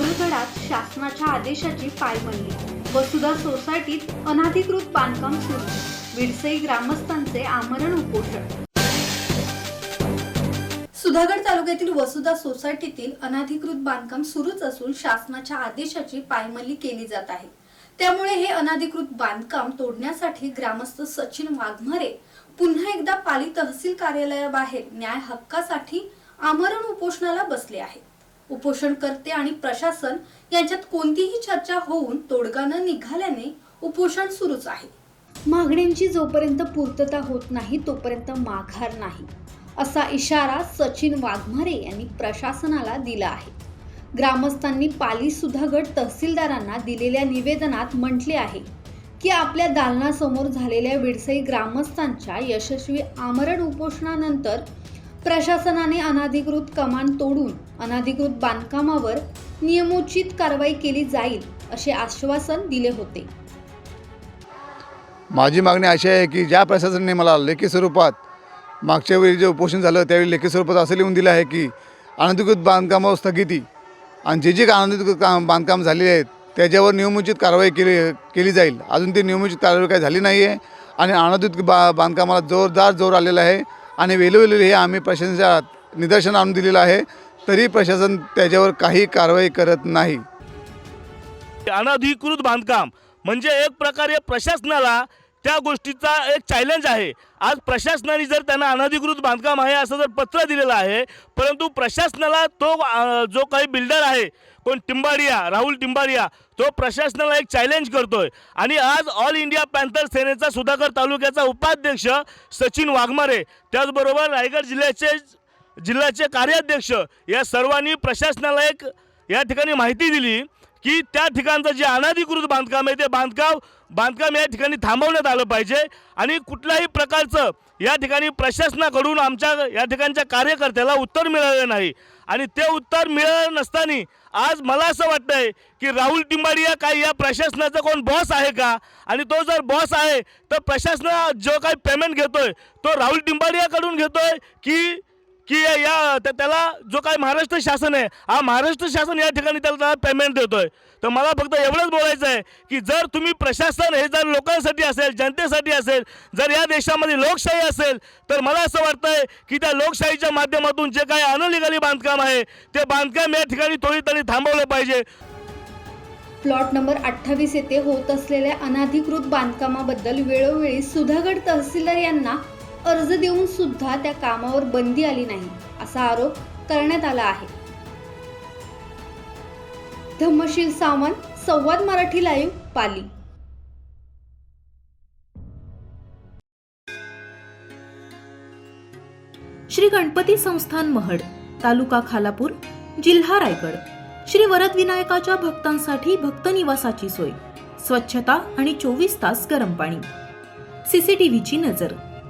सुधागडात शासनाच्या आदेशाची पायमल्ली वसुधा सोसायटीत अनाधिकृत बांधकाम सुरू. विडसई ग्रामस्थांचे आमरण उपोषण. सुधागड तालुक्यातील वसुधा सोसायटीतील अनाधिकृत बांधकाम सुरूच असून शासनाच्या आदेशाची पायमल्ली केली जात आहे. त्यामुळे हे अनाधिकृत बांधकाम तोडण्यासाठी ग्रामस्थ सचिन वाघमारे पुन्हा एकदा पाली तहसील कार्यालयाबाहेर न्याय हक्कासाठी आमरण उपोषणाला बसले आहेत. उपोषणकर्ते आणि प्रशासन यांच्यात कोणतीही चर्चा होऊन तोडगा न निघाल्याने उपोषण सुरूच आहे. मागण्यांची जोपर्यंत पूर्तता होत नाही तोपर्यंत माघार नाही असा इशारा सचिन वाघमारे यांनी प्रशासनाला दिला आहे. ग्रामस्थांनी पाली सुधागड तहसीलदारांना दिलेल्या निवेदनात म्हटले आहे की आपल्या दालनासमोर झालेल्या विडसई ग्रामस्थांच्या यशस्वी आमरण उपोषणानंतर प्रशासनाने अनाधिकृत कमान तोडून अनाधिकृत बांधकामावर नियमोचित कारवाई केली जाईल असे आश्वासन दिले होते. माझी मागणी अशी आहे की ज्या प्रशासनाने मला लेखी स्वरूपात मागच्या वेळी जे उपोषण झालं त्यावेळी लेखी स्वरूपात असं लिहून दिलं आहे की अनधिकृत बांधकामावर स्थगिती आणि जे जे का अनधिकृत काम बांधकाम झालेले आहेत त्याच्यावर नियमोचित कारवाई केली केली जाईल. अजून ती नियमोचित कारवाई काही झाली नाही आहे आणि अनधिकृत बा बांधकामाला जोरदार जोर आलेला आहे. आणि वेळोवेळी हे आम्ही प्रशासनाच्या निदर्शन आणून दिलेलं आहे. तरी प्रशासन त्याच्यावर काही कारवाई करत नाही. अनधिकृत बांधकाम म्हणजे एक प्रकारे प्रशासनाला त्या गोष्टीचा एक चॅलेंज आहे. आज प्रशासनाने जर त्यांना अनधिकृत बांधकाम आहे असं जर पत्र दिलेलं आहे परंतु प्रशासनाला तो जो काही बिल्डर आहे कोण टिंबाडिया राहुल टिंबाडिया तो प्रशासनाला एक चॅलेंज करतोय. आणि आज ऑल इंडिया पॅन्थर सेनेचा सुधाकर तालुक्याचा उपाध्यक्ष सचिन वाघमारे त्याचबरोबर रायगड जिल्ह्याचे जिल्ह्याचे कार्याध्यक्ष या सर्वांनी प्रशासनाला एक या ठिकाणी माहिती दिली. की त्या ठिकाणचं जे अनाधिकृत बांधकाम आहे ते बांधकाम बांधकाम या ठिकाणी थांबवण्यात आलं पाहिजे. आणि कुठल्याही प्रकारचं या ठिकाणी प्रशासनाकडून आमच्या या ठिकाणच्या कार्यकर्त्याला उत्तर मिळालं नाही. आणि ते उत्तर मिळालं नसताना आज मला असं वाटतंय की राहुल टिंबाडिया काही या प्रशासनाचा कोण बॉस आहे का? आणि तो जर बॉस आहे तर प्रशासन जो काही पेमेंट घेतोय तो राहुल टिंबाडियाकडून घेतोय की की या- त्या- त्याला जो काय महाराष्ट्र शासन आहे हा महाराष्ट्र शासन या ठिकाणी त्याला त्याला पेमेंट देतोय. तर मला फक्त एवढंच बोलायचं आहे की जर तुम्ही प्रशासन हे जर लोकांसाठी असेल जनतेसाठी असेल जर या देशामध्ये लोकशाही असेल तर मला असं वाटतंय की त्या लोकशाहीच्या माध्यमातून जे काही अनलिगली बांधकाम आहे ते बांधकाम या ठिकाणी त्वरित थांबवलं पाहिजे. प्लॉट नंबर अठ्ठावीस येथे होत असलेल्या अनाधिकृत बांधकामाबद्दल वेळोवेळी सुधागड तहसीलदार यांना अर्ज देऊन सुद्धा त्या कामावर बंदी आली नाही असा आरोप करण्यात आला आहे. धम्मशील सावंत संवाद मराठी लाईव्ह पाली. श्री गणपती संस्थान महड तालुका खालापूर जिल्हा रायगड. श्री वरद विनायकाच्या भक्तांसाठी भक्त निवासाची सोय स्वच्छता आणि चोवीस तास गरम पाणी. सीसीटीव्हीची नजर.